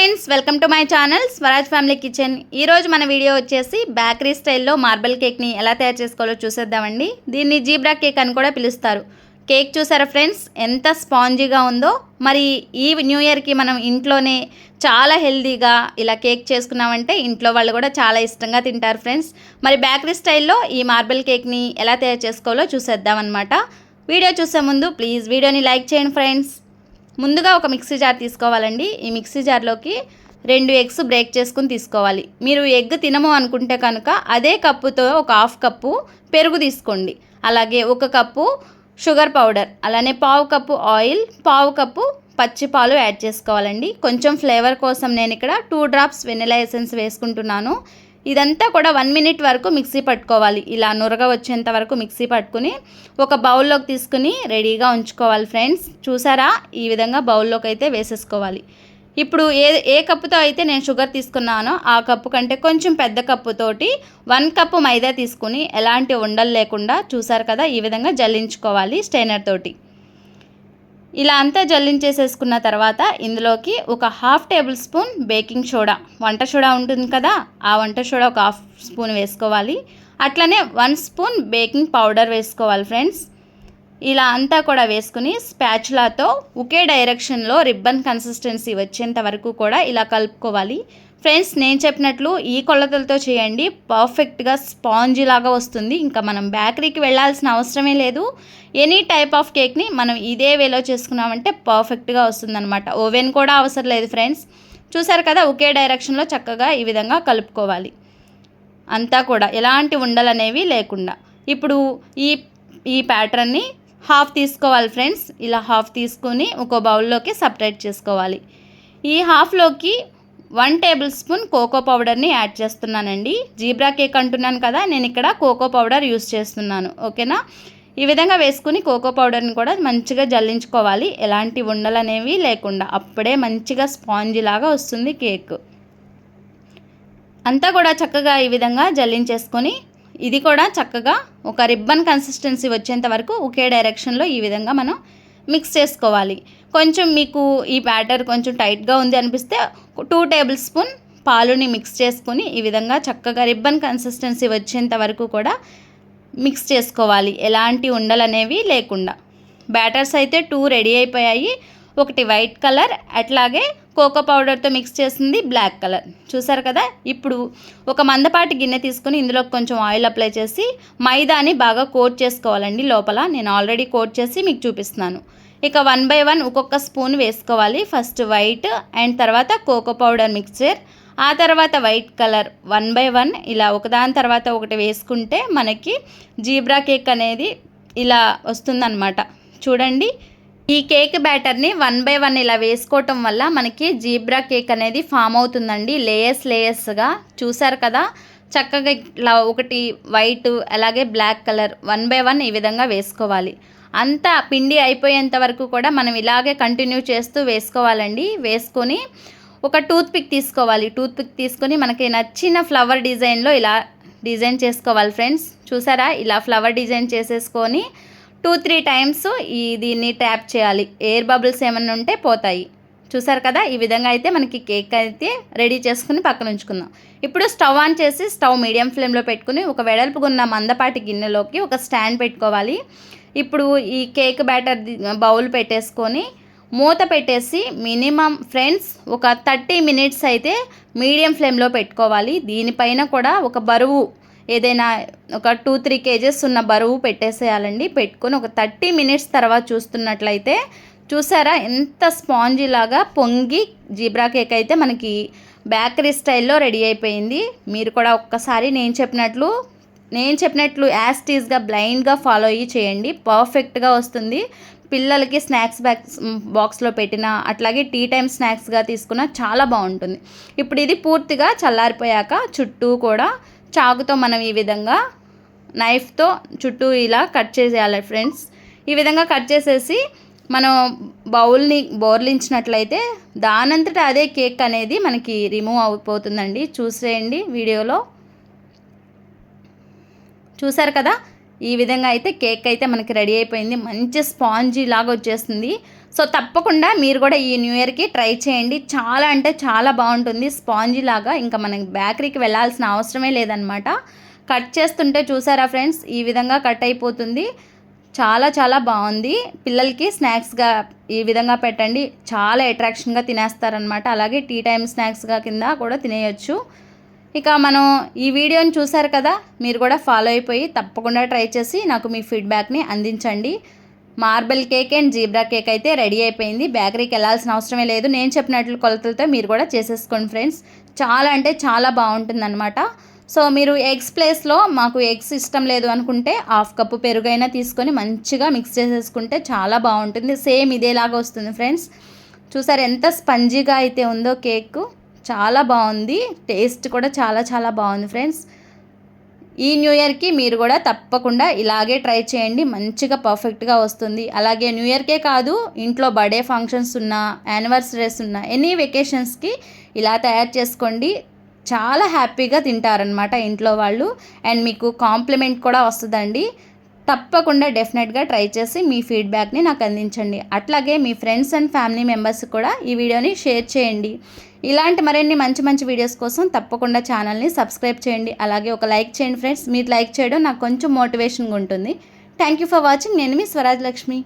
Friends welcome to my channel Swaraj family kitchen. ఈరోజు మన video వచ్చేసి బేకరీ స్టైల్లో మార్బల్ కేక్ని ఎలా తయారు చేసుకోవాలో చూసేద్దామండి. దీన్ని జీబ్రా కేక్ అని కూడా పిలుస్తారు. కేక్ చూసారా ఫ్రెండ్స్? ఎంత స్పాంజీగా ఉందో. మరి ఈ న్యూ ఇయర్కి మనం ఇంట్లోనే చాలా హెల్దీగా ఇలా కేక్ చేసుకున్నామంటే ఇంట్లో వాళ్ళు కూడా చాలా ఇష్టంగా తింటారు ఫ్రెండ్స్. మరి బేకరీ స్టైల్లో ఈ మార్బల్ కేక్ని ఎలా తయారు చేసుకోవాలో చూసేద్దామన్నమాట. వీడియో చూసే ముందు ప్లీజ్ వీడియోని లైక్ చేయండి ఫ్రెండ్స్. ముందుగా ఒక మిక్సీ జార్ తీసుకోవాలండి. ఈ మిక్సీ జార్లోకి రెండు ఎగ్స్ బ్రేక్ చేసుకుని తీసుకోవాలి. మీరు ఎగ్ తినము అనుకుంటే కనుక అదే కప్పుతో ఒక హాఫ్ కప్పు పెరుగు తీసుకోండి. అలాగే ఒక కప్పు షుగర్ పౌడర్ అలానే పావు కప్పు ఆయిల్ పావు కప్పు పచ్చి పాలు యాడ్ చేసుకోవాలండి. కొంచెం ఫ్లేవర్ కోసం నేను ఇక్కడ టూ డ్రాప్స్ వెనిలా ఎసెన్స్ వేసుకుంటున్నాను. ఇదంతా కూడా వన్ మినిట్ వరకు మిక్సీ పట్టుకోవాలి. ఇలా నురగ వచ్చేంత వరకు మిక్సీ పట్టుకుని ఒక బౌల్లోకి తీసుకుని రెడీగా ఉంచుకోవాలి ఫ్రెండ్స్. చూసారా? ఈ విధంగా బౌల్లోకి అయితే వేసేసుకోవాలి. ఇప్పుడు ఏ ఏ కప్పుతో అయితే నేను షుగర్ తీసుకున్నానో ఆ కప్పు కంటే కొంచెం పెద్ద కప్పుతోటి వన్ కప్పు మైదా తీసుకుని ఎలాంటి ఉండలు లేకుండా చూసారు కదా? ఈ విధంగా జల్లించుకోవాలి స్టైనర్ తోటి. ఇలా అంతా జల్లించేసేసుకున్న తర్వాత ఇందులోకి ఒక half tablespoon baking soda. వంట సోడా ఉంటుంది కదా ఆ వంట సోడా ఒక హాఫ్ స్పూన్ వేసుకోవాలి. అట్లనే వన్ స్పూన్ బేకింగ్ పౌడర్ వేసుకోవాలి ఫ్రెండ్స్. ఇలా అంతా కూడా వేసుకుని స్పాచులాతో ఒకే డైరెక్షన్లో రిబ్బన్ కన్సిస్టెన్సీ వచ్చేంత వరకు కూడా ఇలా కలుపుకోవాలి. ఫ్రెండ్స్ నేను చెప్పినట్లు ఈ కొలతలతో చేయండి. పర్ఫెక్ట్గా స్పాంజీ లాగా వస్తుంది. ఇంకా మనం బేకరీకి వెళ్ళాల్సిన అవసరమే లేదు. ఎనీ టైప్ ఆఫ్ కేక్ని మనం ఇదే వేలో చేసుకున్నామంటే పర్ఫెక్ట్గా వస్తుందన్నమాట. ఓవెన్ కూడా అవసరం లేదు ఫ్రెండ్స్. చూసారు కదా ఒకే డైరెక్షన్లో చక్కగా ఈ విధంగా కలుపుకోవాలి. అంతా కూడా ఎలాంటి ఉండలు అనేవి లేకుండా. ఇప్పుడు ఈ ఈ ప్యాటర్న్ని హాఫ్ తీసుకోవాలి ఫ్రెండ్స్. ఇలా హాఫ్ తీసుకొని ఒక బౌల్లోకి సపరేట్ చేసుకోవాలి. ఈ హాఫ్లోకి వన్ టేబుల్ స్పూన్ కోకో పౌడర్ని యాడ్ చేస్తున్నానండి. జీబ్రా కేక్ అంటున్నాను కదా నేను ఇక్కడ కోకో పౌడర్ యూస్ చేస్తున్నాను. ఓకేనా? ఈ విధంగా వేసుకుని కోకో పౌడర్ని కూడా మంచిగా జల్లించుకోవాలి. ఎలాంటి ఉండలు అనేవి లేకుండా అప్పుడే మంచిగా స్పాంజీ లాగా వస్తుంది కేక్. అంతా కూడా చక్కగా ఈ విధంగా జల్లించేసుకొని ఇది కూడా చక్కగా ఒక రిబ్బన్ కన్సిస్టెన్సీ వచ్చేంత వరకు ఒకే డైరెక్షన్లో ఈ విధంగా మనం మిక్స్ చేసుకోవాలి. కొంచెం మీకు ఈ బ్యాటర్ కొంచెం టైట్గా ఉంది అనిపిస్తే టూ టేబుల్ స్పూన్ పాలుని మిక్స్ చేసుకుని ఈ విధంగా చక్కగా రిబ్బన్ కన్సిస్టెన్సీ వచ్చేంత వరకు కూడా మిక్స్ చేసుకోవాలి. ఎలాంటి ఉండలు అనేవి లేకుండా. బ్యాటర్స్ అయితే టూ రెడీ అయిపోయాయి. ఒకటి వైట్ కలర్ అట్లాగే కోకో పౌడర్తో మిక్స్ చేసింది బ్లాక్ కలర్ చూసారు కదా? ఇప్పుడు ఒక మందపాటి గిన్నె తీసుకుని ఇందులో కొంచెం ఆయిల్ అప్లై చేసి మైదాని బాగా కోట్ చేసుకోవాలండి లోపల. నేను ఆల్రెడీ కోట్ చేసి మీకు చూపిస్తున్నాను. ఇక వన్ బై వన్ ఒక్కొక్క స్పూన్ వేసుకోవాలి. ఫస్ట్ వైట్ అండ్ తర్వాత కోకో పౌడర్ మిక్చర్. ఆ తర్వాత white colour one by one. ఇలా ఒకదాని తర్వాత ఒకటి వేసుకుంటే మనకి జీబ్రా కేక్ అనేది ఇలా వస్తుందన్నమాట. చూడండి. ఈ కేక్ బ్యాటర్ని వన్ బై వన్ ఇలా వేసుకోవటం వల్ల మనకి జీబ్రా కేక్ అనేది ఫామ్ అవుతుందండి. లేయర్స్ లేయర్స్గా. చూసారు కదా? చక్కగా ఇట్లా ఒకటి వైట్ అలాగే black colour one by one ఈ విధంగా వేసుకోవాలి. అంతా పిండి అయిపోయేంత వరకు కూడా మనం ఇలాగే కంటిన్యూ చేస్తూ వేసుకోవాలండి. వేసుకొని ఒక టూత్ పిక్ తీసుకోవాలి. టూత్ పిక్ తీసుకొని మనకి నచ్చిన ఫ్లవర్ డిజైన్లో ఇలా డిజైన్ చేసుకోవాలి ఫ్రెండ్స్ చూసారా? ఇలా ఫ్లవర్ డిజైన్ చేసేసుకొని టూ త్రీ టైమ్స్ ఈ దీన్ని ట్యాప్ చేయాలి. ఎయిర్ బబుల్స్ ఏమైనా ఉంటే పోతాయి. చూసారు కదా? ఈ విధంగా అయితే మనకి కేక్ అయితే రెడీ చేసుకుని పక్కన ఉంచుకుందాం. ఇప్పుడు స్టవ్ ఆన్ చేసి స్టవ్ మీడియం ఫ్లేమ్లో పెట్టుకుని ఒక వెడల్పుగున్న మందపాటి గిన్నెలోకి ఒక స్టాండ్ పెట్టుకోవాలి. ఇప్పుడు ఈ కేక్ బ్యాటర్ బౌల్ పెట్టేసుకొని మూత పెట్టేసి మినిమం ఫ్రెండ్స్ ఒక థర్టీ మినిట్స్ అయితే మీడియం ఫ్లేమ్లో పెట్టుకోవాలి. దీనిపైన కూడా ఒక బరువు ఏదైనా ఒక టూ త్రీ కేజెస్ ఉన్న బరువు పెట్టేసేయాలండి. పెట్టుకొని ఒక థర్టీ మినిట్స్ తర్వాత చూస్తున్నట్లయితే చూసారా? ఎంత స్పాంజీ లాగా పొంగి జీబ్రా కేక్ అయితే మనకి బేకరీ స్టైల్లో రెడీ అయిపోయింది. మీరు కూడా ఒక్కసారి నేను చెప్పినట్లు నేను చెప్పినట్లు యాస్టీస్గా బ్లైండ్గా ఫాలో అయ్యి చేయండి. పర్ఫెక్ట్గా వస్తుంది. పిల్లలకి స్నాక్స్ బ్యాగ్స్ బాక్స్లో పెట్టిన అట్లాగే టీ టైం స్నాక్స్గా తీసుకున్న చాలా బాగుంటుంది. ఇప్పుడు ఇది పూర్తిగా చల్లారిపోయాక చుట్టూ కూడా చాకుతో మనం ఈ విధంగా నైఫ్తో చుట్టూ ఇలా కట్ చేసేయాలి ఫ్రెండ్స్ ఈ విధంగా కట్ చేసేసి మనం బౌల్ని బోర్లించినట్లయితే దానంతటా అదే కేక్ అనేది మనకి రిమూవ్ అయిపోతుందండి చూసేయండి వీడియోలో. చూసారు కదా? ఈ విధంగా అయితే కేక్ అయితే మనకి రెడీ అయిపోయింది. మంచి స్పాంజీ లాగా వచ్చేస్తుంది. సో తప్పకుండా మీరు కూడా ఈ న్యూ ఇయర్కి ట్రై చేయండి. చాలా అంటే చాలా బాగుంటుంది స్పాంజీ లాగా. ఇంకా మనకి బేకరీకి వెళ్ళాల్సిన అవసరమే లేదనమాట కట్ చేస్తుంటే చూసారా ఫ్రెండ్స్? ఈ విధంగా కట్ అయిపోతుంది. చాలా చాలా బాగుంది. పిల్లలకి స్నాక్స్గా ఈ విధంగా పెట్టండి. చాలా అట్రాక్షన్గా తినేస్తారనమాట అలాగే టీ టైం స్నాక్స్గా కింద కూడా తినేయొచ్చు. ఇక మనం ఈ వీడియోని చూసారు కదా మీరు కూడా ఫాలో అయిపోయి తప్పకుండా ట్రై చేసి నాకు మీ ఫీడ్బ్యాక్ని అందించండి. Marble cake and zebra cake అయితే రెడీ అయిపోయింది. బేకరీకి వెళ్ళాల్సిన అవసరమే లేదు. నేను చెప్పినట్లు కొలతలతో మీరు కూడా చేసేసుకోండి ఫ్రెండ్స్ చాలా అంటే చాలా బాగుంటుందన్నమాట. సో మీరు ఎగ్స్ ప్లేస్లో మాకు ఎగ్స్ ఇష్టం లేదు అనుకుంటే హాఫ్ కప్పు పెరుగైనా తీసుకొని మంచిగా మిక్స్ చేసేసుకుంటే చాలా బాగుంటుంది. సేమ్ ఇదేలాగా వస్తుంది ఫ్రెండ్స్ చూసారు ఎంత స్పంజీగా అయితే ఉందో కేక్ చాలా బాగుంది. టేస్ట్ కూడా చాలా చాలా బాగుంది ఫ్రెండ్స్. ఈ న్యూ ఇయర్కి మీరు కూడా తప్పకుండా ఇలాగే ట్రై చేయండి. మంచిగా పర్ఫెక్ట్గా వస్తుంది. అలాగే న్యూ ఇయర్కే కాదు ఇంట్లో బర్త్డే ఫంక్షన్స్ ఉన్నా యానివర్సరీస్ ఉన్నా ఎనీ వెకేషన్స్కి ఇలా తయారు చేసుకోండి. చాలా హ్యాపీగా తింటారనమాట ఇంట్లో వాళ్ళు. అండ్ మీకు కాంప్లిమెంట్ కూడా వస్తుందండి. తప్పకుండా డెఫినెట్గా ట్రై చేసి మీ ఫీడ్బ్యాక్ని నాకు అందించండి. అట్లాగే మీ ఫ్రెండ్స్ అండ్ ఫ్యామిలీ మెంబర్స్ కూడా ఈ వీడియోని షేర్ చేయండి. ఇలాంటి మరిన్ని మంచి మంచి వీడియోస్ కోసం తప్పకుండా ఛానల్ని సబ్స్క్రైబ్ చేయండి. అలాగే ఒక లైక్ చేయండి ఫ్రెండ్స్. మీరు లైక్ చేయడం నాకు కొంచెం మోటివేషన్గా ఉంటుంది. Thank you for watching. నేను మీ స్వరాజ్ లక్ష్మి.